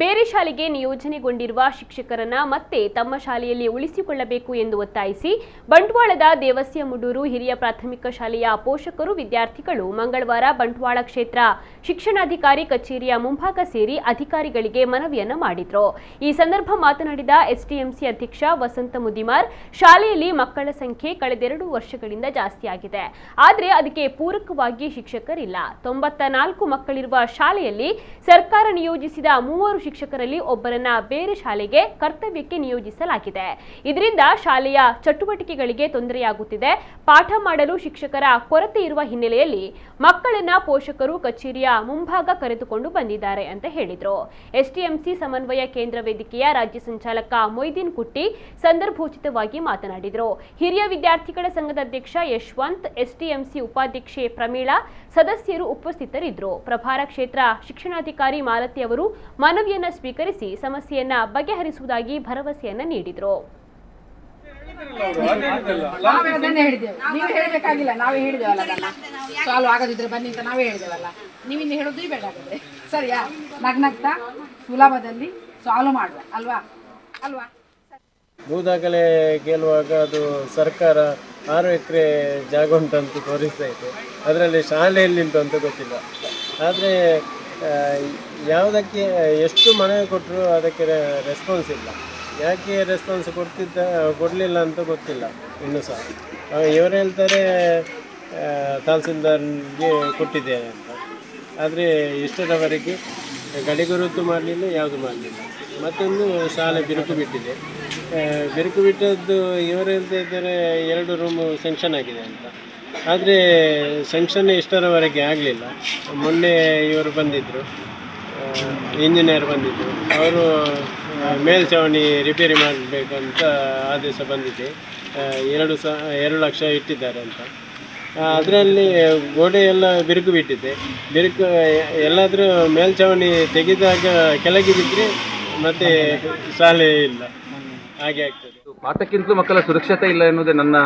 ಬೇರೆ ಶಾಲೆಗೆ ನಿಯೋಜನೆಗೊಂಡಿರುವ ಶಿಕ್ಷಕರನ್ನ ಮತ್ತೆ ತಮ್ಮ ಶಾಲೆಯಲ್ಲಿ ಉಳಿಸಿಕೊಳ್ಳಬೇಕು ಎಂದು ಒತ್ತಾಯಿಸಿ ಬಂಟ್ವಾಳದ ದೇವಸ್ಯ ಮುಡೂರು ಹಿರಿಯ ಪ್ರಾಥಮಿಕ ಶಾಲೆಯ ಪೋಷಕರು ವಿದ್ಯಾರ್ಥಿಗಳು ಮಂಗಳವಾರ ಬಂಟ್ವಾಳ ಕ್ಷೇತ್ರ ಶಿಕ್ಷಣಾಧಿಕಾರಿ ಕಚೇರಿಯ ಮುಂಭಾಗ ಸೇರಿ ಅಧಿಕಾರಿಗಳಿಗೆ ಮನವಿಯನ್ನ ಮಾಡಿದ್ರು. ಈ ಸಂದರ್ಭ ಮಾತನಾಡಿದ ಎಸ್ಟಿಎಂಸಿ ಅಧ್ಯಕ್ಷ ವಸಂತ ಮುದಿಮಾರ್, ಶಾಲೆಯಲ್ಲಿ ಮಕ್ಕಳ ಸಂಖ್ಯೆ ಕಳೆದೆರಡು ವರ್ಷಗಳಿಂದ ಜಾಸ್ತಿಯಾಗಿದೆ ಆದರೆ ಅದಕ್ಕೆ ಪೂರಕವಾಗಿ ಶಿಕ್ಷಕರಿಲ್ಲ. ತೊಂಬತ್ತ ನಾಲ್ಕು ಮಕ್ಕಳಿರುವ ಶಾಲೆಯಲ್ಲಿ ಸರ್ಕಾರ ನಿಯೋಜಿಸಿದ ಮೂವರು ಶಿಕ್ಷಕರಲ್ಲಿ ಒಬ್ಬರನ್ನ ಬೇರೆ ಶಾಲೆಗೆ ಕರ್ತವ್ಯಕ್ಕೆ ನಿಯೋಜಿಸಲಾಗಿದೆ. ಇದರಿಂದ ಶಾಲೆಯ ಚಟುವಟಿಕೆಗಳಿಗೆ ತೊಂದರೆಯಾಗುತ್ತಿದೆ. ಪಾಠ ಮಾಡಲು ಶಿಕ್ಷಕರ ಕೊರತೆ ಇರುವ ಹಿನ್ನೆಲೆಯಲ್ಲಿ ಮಕ್ಕಳನ್ನ ಪೋಷಕರು ಕಚೇರಿಯ ಮುಂಭಾಗ ಕರೆದುಕೊಂಡು ಬಂದಿದ್ದಾರೆ ಅಂತ ಹೇಳಿದ್ರು. ಎಸ್ಟಿಎಂಸಿ ಸಮನ್ವಯ ಕೇಂದ್ರ ವೇದಿಕೆಯ ರಾಜ್ಯ ಸಂಚಾಲಕ ಮೊಯ್ದೀನ್ ಕುಟ್ಟಿ ಸಂದರ್ಭೋಚಿತವಾಗಿ ಮಾತನಾಡಿದರು. ಹಿರಿಯ ವಿದ್ಯಾರ್ಥಿಗಳ ಸಂಘದ ಅಧ್ಯಕ್ಷ ಯಶವಂತ್ ಎಸ್ಟಿಎಂಸಿ ಉಪಾಧ್ಯಕ್ಷೆ ಪ್ರಮೀಳಾ, ಸದಸ್ಯರು ಉಪಸ್ಥಿತರಿದ್ದರು. ಪ್ರಭಾರ ಕ್ಷೇತ್ರ ಶಿಕ್ಷಣಾಧಿಕಾರಿ ಮಾಲತಿ ಅವರು ಮನವಿಯನ್ನ ಸ್ವೀಕರಿಸಿ ಸಮಸ್ಯೆಯನ್ನ ಬಗೆಹರಿಸುವುದಾಗಿ ಭರವಸೆಯನ್ನ ನೀಡಿದರು. ನಾವೇ ಅದನ್ನೇ ಹೇಳಿದ್ದೇವೆ. ನೀವು ಹೇಳಬೇಕಾಗಿಲ್ಲ. ನಾವೇ ಹೇಳಿದೇವಲ್ಲ ಅದನ್ನ. ಸಾಲ್ವ್ ಆಗದಿದ್ರೆ ಬನ್ನಿ ಅಂತ ನಾವೇ ಹೇಳಿದೇವಲ್ಲ ನೀವಿನ್ನು ಹೇಳೋದು ಬೇಡ ಆಗುತ್ತೆ ಸರಿಯಾ? ನಗ್ನಗ್ತಾ? ಸುಲಭದಲ್ಲಿ ಸಾಲ್ವ್ ಮಾಡುವ. ಅಲ್ವಾ? ಅಲ್ವಾ? ಭೂ ದಾಖಲೆ ಗೆಲ್ಲುವಾಗ ಅದು ಸರ್ಕಾರ ಆರು ಎಕರೆ ಜಾಗ ಉಂಟಂತ ತೋರಿಸ್ತಾ ಇತ್ತು ಅದರಲ್ಲಿ ಶಾಲೆ ಎಲ್ಲಿಂಟು ಅಂತ ಗೊತ್ತಿಲ್ಲ. ಆದರೆ ಯಾವುದಕ್ಕೆ ಎಷ್ಟು ಮನವಿ ಕೊಟ್ಟರು ಅದಕ್ಕೆ ರೆಸ್ಪಾನ್ಸ್ ಇಲ್ಲ. ಯಾಕೆ ರೆಸ್ಪಾನ್ಸ್ ಕೊಡ್ತಿದ್ದ, ಕೊಡಲಿಲ್ಲ ಅಂತ ಗೊತ್ತಿಲ್ಲ, ಇನ್ನೂ ಸಹ. ಇವರು ಹೇಳ್ತಾರೆ ತಹಸೀಲ್ದಾರ್ಗೆ ಕೊಟ್ಟಿದ್ದೇನೆ ಅಂತ. ಆದರೆ ಗಡಿ ಗುರುತು ಮಾಡಲಿಲ್ಲ, ಯಾವುದು ಮಾಡಲಿಲ್ಲ. ಮತ್ತೊಂದು ಶಾಲೆ ಬಿರುಕು ಬಿಟ್ಟಿದೆ. ಬಿರುಕು ಬಿಟ್ಟದ್ದು ಇವರು ಹೇಳ್ತಾ ಇದ್ದಾರೆ, ಎರಡು ರೂಮು ಸೆಂಕ್ಷನ್ ಆಗಿದೆ ಅಂತ. ಆದರೆ ಸೆಂಕ್ಷನ್ ಇಷ್ಟರವರೆಗೆ ಆಗಲಿಲ್ಲ. ಮೊನ್ನೆ ಇವರು ಬಂದಿದ್ದರು ಇಂಜಿನಿಯರ್ ಬಂದಿದ್ದರು ಅವರು ಮೇಲ್ಛಾವಣಿ ರಿಪೇರಿ ಮಾಡಬೇಕಂತ ಆದೇಶ ಬಂದಿದೆ. ಎರಡು ಸ, ಎರಡು ಲಕ್ಷ ಇಟ್ಟಿದ್ದಾರೆ ಅಂತ. ಅದರಲ್ಲಿ ಗೋಡೆ ಎಲ್ಲ ಬಿರುಕು ಬಿಟ್ಟಿದೆ. ಬಿರುಕು, ಎಲ್ಲಾದರೂ ಮೇಲ್ಛಾವಣಿ ತೆಗೆದಾಗ ಕೆಳಗೆ ಬಿದ್ದರೆ ಮತ್ತೆ ಶಾಲೆ ಇಲ್ಲ. ಹಾಗೆ ಆಗ್ತದೆ. ಪಾಠಕ್ಕಿಂತಲೂ ಮಕ್ಕಳ ಸುರಕ್ಷತೆ ಇಲ್ಲ ಎನ್ನುವುದೇ ನನ್ನ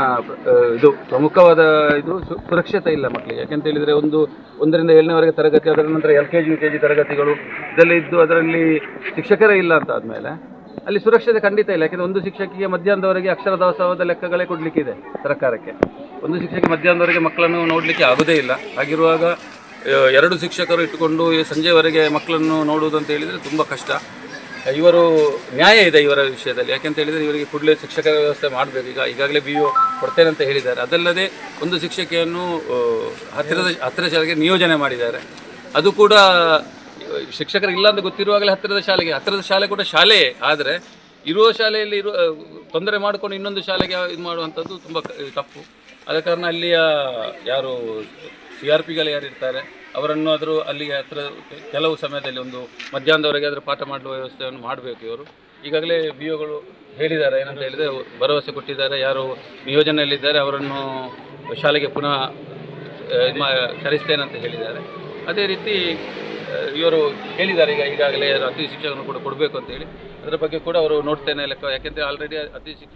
ಇದು. ಪ್ರಮುಖವಾದ ಇದು ಸುರಕ್ಷತೆ ಇಲ್ಲ ಮಕ್ಕಳಿಗೆ. ಯಾಕೆಂತ ಹೇಳಿದರೆ ಒಂದು, ಒಂದರಿಂದ ಏಳನೇವರೆಗೆ ತರಗತಿ, ಅದರ ನಂತರ L K G, U K G ತರಗತಿಗಳು ಇದೆಲ್ಲ ಇದ್ದು ಅದರಲ್ಲಿ ಶಿಕ್ಷಕರೇ ಇಲ್ಲ ಅಂತ ಆದಮೇಲೆ, ಅಲ್ಲಿ ಸುರಕ್ಷತೆ ಖಂಡಿತ ಇಲ್ಲ. ಯಾಕೆಂದರೆ ಒಂದು ಶಿಕ್ಷಕಿಗೆ ಮಧ್ಯಾಹ್ನದವರೆಗೆ ಅಕ್ಷರ ದಾಸೋಹದ ಲೆಕ್ಕಗಳೇ ಕೊಡಲಿಕ್ಕಿದೆ ಸರ್ಕಾರಕ್ಕೆ. ಒಂದು ಶಿಕ್ಷಕಿ ಮಧ್ಯಾಹ್ನದವರೆಗೆ ಮಕ್ಕಳನ್ನು ನೋಡಲಿಕ್ಕೆ ಆಗೋದೇ ಇಲ್ಲ. ಹಾಗಿರುವಾಗ ಎರಡು ಶಿಕ್ಷಕರು ಇಟ್ಟುಕೊಂಡು ಸಂಜೆವರೆಗೆ ಮಕ್ಕಳನ್ನು ನೋಡುವುದಂತ ಹೇಳಿದರೆ ತುಂಬ ಕಷ್ಟ. ಇವರು ನ್ಯಾಯ ಇದೆ ಇವರ ವಿಷಯದಲ್ಲಿ. ಯಾಕೆಂತ ಹೇಳಿದರೆ ಇವರಿಗೆ ಕೂಡಲೇ ಶಿಕ್ಷಕರ ವ್ಯವಸ್ಥೆ ಮಾಡಬೇಕು. ಈಗ ಈಗಾಗಲೇ ಬಿ ಒ ಕೊಡ್ತೇನೆ ಅಂತ ಹೇಳಿದ್ದಾರೆ. ಅದಲ್ಲದೆ ಒಂದು ಶಿಕ್ಷಕಿಯನ್ನು ಹತ್ತಿರದ ಹತ್ತಿರ ಶಾಲೆಗೆ ನಿಯೋಜನೆ ಮಾಡಿದ್ದಾರೆ. ಅದು ಕೂಡ ಶಿಕ್ಷಕರು ಇಲ್ಲ ಅಂತ ಗೊತ್ತಿರುವಾಗಲೇ ಹತ್ತಿರದ ಶಾಲೆಗೆ ಹತ್ತಿರದ ಶಾಲೆ ಕೂಡ ಶಾಲೆಯೇ. ಆದರೆ ಇರುವ ಶಾಲೆಯಲ್ಲಿ ಇರುವ ತೊಂದರೆ ಮಾಡಿಕೊಂಡು ಇನ್ನೊಂದು ಶಾಲೆಗೆ ಇದು ಮಾಡುವಂಥದ್ದು ತುಂಬ ತಪ್ಪು. ಆದ ಕಾರಣ ಅಲ್ಲಿಯ ಯಾರು ಸಿ ಆರ್ ಪಿಗಳು ಯಾರು ಇರ್ತಾರೆ ಅವರನ್ನು ಆದರೂ ಅಲ್ಲಿಗೆ ಹತ್ರ ಕೆಲವು ಸಮಯದಲ್ಲಿ ಒಂದು ಮಧ್ಯಾಹ್ನದವರೆಗೆ ಆದರೂ ಪಾಠ ಮಾಡುವ ವ್ಯವಸ್ಥೆಯನ್ನು ಮಾಡಬೇಕು ಇವರು. ಈಗಾಗಲೇ ಬಿ ಒಗಳು ಹೇಳಿದ್ದಾರೆ, ಏನಂತ ಹೇಳಿದರೆ ಭರವಸೆ ಕೊಟ್ಟಿದ್ದಾರೆ, ಯಾರು ನಿಯೋಜನೆಯಲ್ಲಿದ್ದಾರೆ, ಅವರನ್ನು ಶಾಲೆಗೆ ಪುನಃ ಕರೆಸ್ತೇನೆ ಅಂತ ಹೇಳಿದ್ದಾರೆ. ಅದೇ ರೀತಿ ಇವರು ಹೇಳಿದ್ದಾರೆ, ಈಗ ಈಗಾಗಲೇ ಅತಿ ಶಿಕ್ಷಕರನ್ನು ಕೂಡ ಕೊಡಬೇಕು ಅಂತೇಳಿ ಅದರ ಬಗ್ಗೆ ಕೂಡ ಅವರು ನೋಡ್ತೇನೆ ಲೆಕ್ಕ, ಯಾಕೆಂದರೆ ಆಲ್ರೆಡಿ ಅತಿ ಶಿಕ್ಷಕ